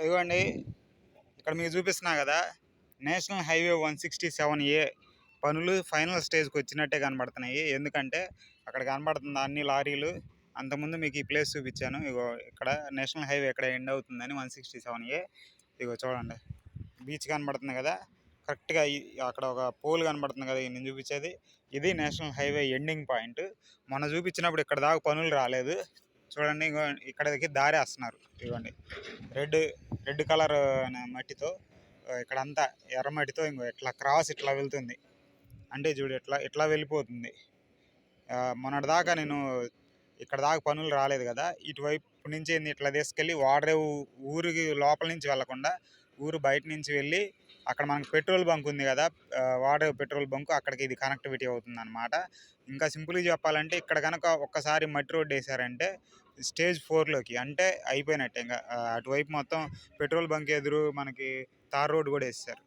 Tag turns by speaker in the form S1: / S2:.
S1: ఇదిగోండి ఇక్కడ మీకు చూపిస్తున్నా కదా national highway one sixty seven A పనులు ఫైనల్ స్టేజ్కి వచ్చినట్టే కనబడుతున్నాయి. ఎందుకంటే అక్కడ కనబడుతుంది అన్ని లారీలు అంతకుముందు మీకు ఈ ప్లేస్ చూపించాను. ఇగో ఇక్కడ నేషనల్ హైవే ఇక్కడ ఎండ్ అవుతుందని వన్ సిక్స్టీ సెవెన్ ఏ. ఇగో చూడండి బీచ్ కనబడుతుంది కదా కరెక్ట్గా అక్కడ ఒక పోల్ కనబడుతుంది కదా నేను చూపించేది. ఇది నేషనల్ హైవే ఎండింగ్ పాయింట్. మొన్న చూపించినప్పుడు ఇక్కడ దాకా పనులు రాలేదు. చూడండి ఇగో ఇక్కడికి దారి వేస్తున్నారు ఇవ్వండి రెడ్ రెడ్ కలర్ మట్టితో ఇక్కడ ఇక్కడంతా ఎర్ర మట్టితో ఇంకో ఇట్లా క్రాస్ ఇట్లా వెళ్తుంది. అంటే చూడు ఇట్లా ఇట్లా వెళ్ళిపోతుంది. మొన్నటి దాకా నేను ఇక్కడ దాకా పనులు రాలేదు కదా. ఇటువైపు నుంచి ఏంది ఇట్లా తీసుకెళ్ళి వాడరే ఊరికి లోపల నుంచి వెళ్ళకుండా ఊరు బయట నుంచి వెళ్ళి అక్కడ మనకి పెట్రోల్ బంక్ ఉంది కదా వాటర్ పెట్రోల్ బంక్ అక్కడికి ఇది కనెక్టివిటీ అవుతుంది అనమాట ఇంకా సింపుల్గా చెప్పాలంటే ఇక్కడ కనుక ఒక్కసారి మట్టి రోడ్ వేసారంటే స్టేజ్ ఫోర్లోకి అంటే అయిపోయినట్టే. ఇంకా అటువైపు మొత్తం పెట్రోల్ బంక్ ఎదురు మనకి తార్ రోడ్ కూడా వేస్తారు